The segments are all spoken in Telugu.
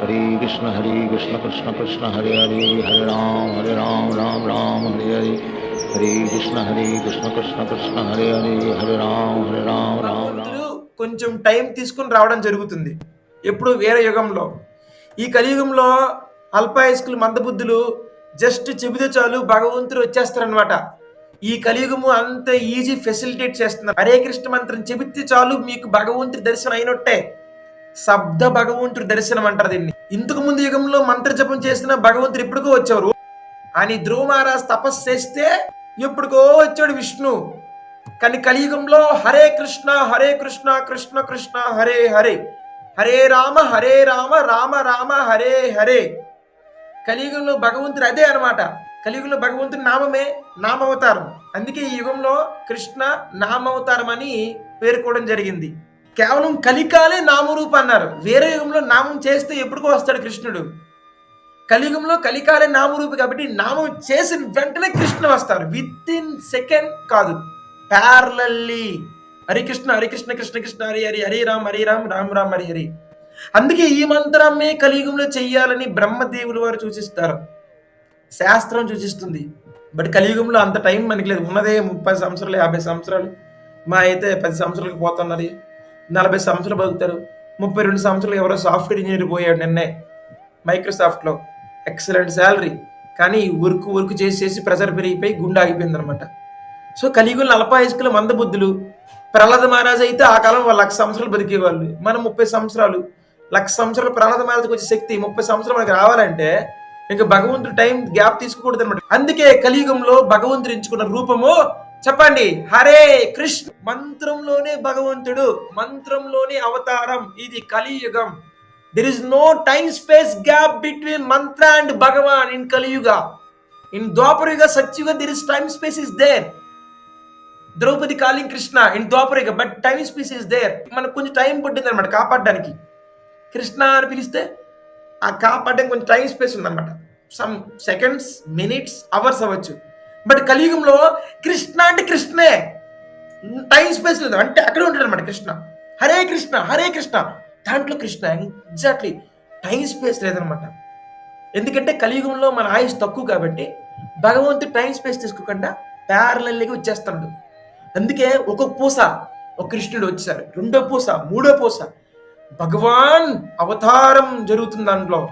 हरे कृष्ण हरे कृष्ण कृष्ण कृष्ण हरे हरे हरे राम हरे राम राम राम हरे हरे हरे कृष्ण हरे कृष्ण कृष्ण कृष्ण हरे हरे हरे राम हरे राम राम राम భగవంతుడు కొంచెం టైం తీసుకుని రావడం జరుగుతుంది ఎప్పుడు వేరే యుగంలో ఈ కలియుగంలో అల్పాయుష్కులు మందబుద్ధులు జస్ట్ చెబితే చాలు భగవంతుడు వచ్చేస్తారనమాట ఈ కలియుగము అంత ఈజీ ఫెసిలిటేట్ చేస్తున్నారు హరే కృష్ణ మంత్రం చెబితే చాలు మీకు భగవంతుడి దర్శనం అయినట్టే శబ్ద భగవంతుడి దర్శనం అంటారు దీన్ని. ఇంతకు ముందు యుగంలో మంత్ర జపం చేసిన భగవంతుడు ఎప్పుడుకో వచ్చారు అని ధ్రువ మహారాజ్ తపస్సు చేస్తే ఎప్పుడుకో వచ్చాడు విష్ణు. కానీ కలియుగంలో హరే కృష్ణ హరే కృష్ణ కృష్ణ కృష్ణ హరే హరే. హరే రామ హరే రామ రామ రామ హరే హరే. కలియుగంలో భగవంతుడు అదే అన్నమాట. కలియుగంలో భగవంతుడి నామమే నామవతారం. అందుకే ఈ యుగంలో కృష్ణ నామవతారం అని పేర్కోవడం జరిగింది. కేవలం కలికాలే నామరూప అన్నారు. వేరే యుగంలో నామం చేస్తే ఎప్పుడుకో వస్తాడు కృష్ణుడు. కలియుగంలో కలికాలే నామరూపి కాబట్టి నామం చేసిన వెంటనే కృష్ణ వస్తారు. విత్ ఇన్ సెకండ్ కాదు ప్యారలల్లీ హరికృష్ణ హరికృష్ణ కృష్ణ కృష్ణ కృష్ణ హరి హరి హరి రామ్ హరి రామ్ రామ్ రామ్ హరి హరి. అందుకే ఈ మంత్రమే కలియుగంలో చెయ్యాలని బ్రహ్మదేవులు వారు సూచిస్తారు. శాస్త్రం సూచిస్తుంది. బట్ కలియుగంలో అంత టైం మనకి లేదు. ఉన్నదే ముప్పై సంవత్సరాలు యాభై సంవత్సరాలు. మా అయితే పది సంవత్సరాలకు పోతున్నది నలభై సంవత్సరాలు బతుకుతారు. ముప్పై రెండు సంవత్సరాలు ఎవరో సాఫ్ట్వేర్ ఇంజనీర్ పోయాడు నిన్నే మైక్రోసాఫ్ట్లో ఎక్సలెంట్ శాలరీ కానీ వర్క్ వర్క్ చేసి చేసి ప్రెషర్ పెరిగిపోయి గుండె ఆగిపోయింది అనమాట సో కలియుగంలో అల్పాయుష్కుల మందబుద్ధులు ప్రహ్లాద మహారాజ్ అయితే ఆ కాలం వాళ్ళు లక్ష సంవత్సరాలు బతికేవాళ్ళు. మనం ముప్పై సంవత్సరాలు లక్ష సంవత్సరాలు ప్రహ్లాద మహారాజుకి వచ్చే శక్తి ముప్పై సంవత్సరాలు మనకి రావాలంటే ఇంకా భగవంతుడు టైం గ్యాప్ తీసుకోకూడదు అనమాట అందుకే కలియుగంలో భగవంతుడు ఎంచుకున్న రూపము చెప్పండి. హరే కృష్ణ. మంత్రంలోనే భగవంతుడు మంత్రంలోనే అవతారం. ఇది కలియుగం. There is no time space gap between mantra and Bhagwan in Kaliyuga. In Dwaparayuga Satyuga there is time space is there Draupadi calling Krishna in Dwaparayuga but time space is there మనకు కొంచెం టైం పట్టింది అనమాట కాపాడడానికి. కృష్ణ అని పిలిస్తే ఆ కాపాడడానికి కొంచెం టైం స్పేస్ ఉందన్నమాట. సమ్ సెకండ్స్ మినిట్స్ అవర్స్ అవ్వచ్చు. బట్ కలియుగంలో కృష్ణ అంటే కృష్ణే. టైం స్పేస్ లేదు. అంటే అక్కడే ఉంటాడు అనమాట కృష్ణ. హరే కృష్ణ హరే కృష్ణ. దాంట్లో కృష్ణ ఎగ్జాక్ట్లీ టైం స్పేస్ లేదనమాట ఎందుకంటే కలియుగంలో మన ఆయుష్ తక్కువ కాబట్టి భగవంతుడు టైం స్పేస్ తీసుకోకుండా ప్యారలల్గా వచ్చేస్తాడు. అందుకే ఒక పూస ఒక కృష్ణుడు వచ్చారు. రెండో పూస మూడో పూస. భగవాన్ అవతారం జరుగుతుంది దాంట్లో.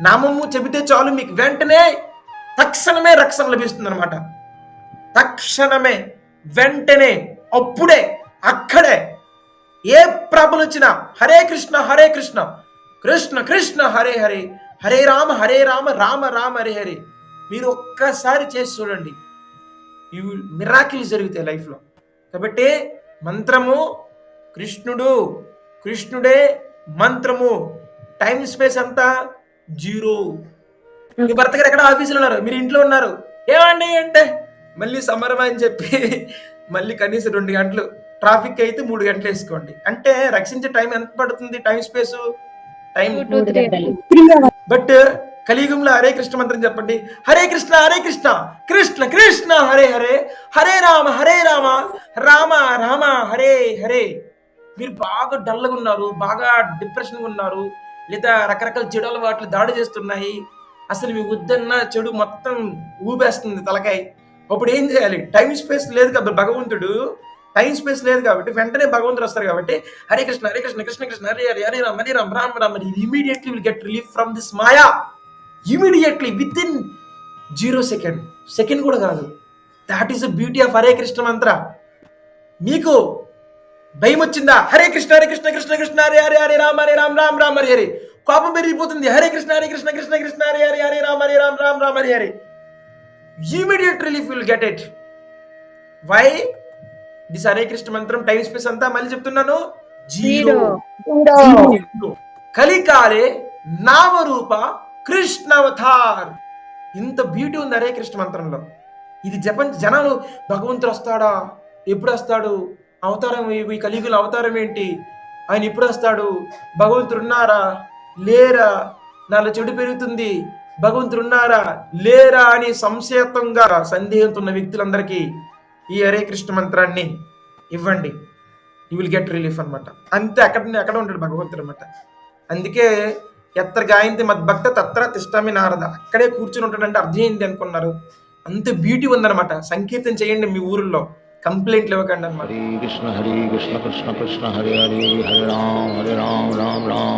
నామము చెబితే చాలు మీకు వెంటనే తక్షణమే రక్షణ లభిస్తుంది అనమాట తక్షణమే వెంటనే అప్పుడే అక్కడే ఏ ప్రాబ్లం వచ్చినా హరే కృష్ణ హరే కృష్ణ కృష్ణ కృష్ణ హరే హరే హరే రామ హరే రామ రామ రామ హరే హరే మీరు ఒక్కసారి చేసి చూడండి. ఇవి మిరాకిల్ జరుగుతాయి లైఫ్లో. కాబట్టి మంత్రము కృష్ణుడు కృష్ణుడే మంత్రము. టైం స్పేస్ అంతా జీరో. మీ భర్త గారు ఎక్కడ ఆఫీసులో ఉన్నారు? మీరు ఇంట్లో ఉన్నారు. ఏమండి అంటే? మళ్ళీ సమరం అని చెప్పి మళ్ళీ కనీసం రెండు గంటలు ట్రాఫిక్ అయితే మూడు గంటలు వేసుకోండి. అంటే రక్షించే టైం ఎంత పడుతుంది? టైం స్పేస్ టైం బట్ కలియుగంలో హరే కృష్ణ మంత్రం చెప్పండి. హరే కృష్ణ హరే కృష్ణ కృష్ణ కృష్ణ హరే హరే హరే రామ హరే రామ రామ రామ హరే హరే. మీరు బాగా డల్గా ఉన్నారు బాగా డిప్రెషన్గా ఉన్నారు లేదా రకరకాల చెడు అలవాట్లు దాడి చేస్తున్నాయి. అసలు మీ వద్దన్న చెడు మొత్తం ఊపేస్తుంది తలకాయ. అప్పుడు ఏం చేయాలి? టైం స్పేస్ లేదు కాబట్టి భగవంతుడు టైం స్పేస్ లేదు కాబట్టి వెంటనే భగవంతుడు వస్తారు కాబట్టి Hare Krishna Hare Krishna Krishna Krishna Hare Hare Hare Ram Hare Ram Ram Ram immediately will get relief from this maya immediately within zero second second కూడా కాదు. That is the beauty of Hare Krishna mantra మీకు భయం వచ్చిందా హరే కృష్ణ హరే కృష్ణ కృష్ణ కృష్ణ హరే హరే హరే రామ హరే రామ్ రామ్ రామ్ హరే హరే. కోపం పెరిగిపోతుంది. Hare Krishna Hare Krishna Krishna Krishna Hare Hare Hare Rama Hare Ram Ram Ram Hare Hare. Immediate relief will get it by this Hare Krishna మంత్రం టైం స్పేస్ అంతా మళ్ళీ చెప్తున్నాను. జీరో కలికాలే నామరూప కృష్ణవతార్. ఇంత బ్యూటీ ఉంది హరే కృష్ణ మంత్రంలో. ఇది జపం జనాలు భగవంతుడు వస్తాడా? ఎప్పుడు వస్తాడు? అవతారం ఈ- ఈ కలియుగల అవతారం ఏంటి? ఆయన ఎప్పుడు వస్తాడు? భగవంతుడు ఉన్నారా? లేరా? నాలో చెడు పెరుగుతుంది. భగవంతుడు ఉన్నారా లేరా అని సంశయత్వంగా సందేహంతున్న వ్యక్తులందరికీ ఈ హరే కృష్ణ మంత్రాన్ని ఇవ్వండి. యూ విల్ గెట్ రిలీఫ్ అనమాట అంతే అక్కడ అక్కడ ఉంటాడు భగవంతుడు అనమాట అందుకే ఎత్తర గాయంతి మద్భక్త తత్ర తిష్టమి నారద. అక్కడే కూర్చుని ఉంటాడంటే అర్థం ఏంటి అనుకున్నారు? అంత బ్యూటీ ఉందన్నమాట. సంకీర్తం చేయండి మీ ఊరిలో. కంప్లైంట్లు ఇవ్వకండి అనమాట కృష్ణ హరి కృష్ణ కృష్ణ కృష్ణ హరి హరి హరి రామ్ హరి రామ్ రామ్ రామ్.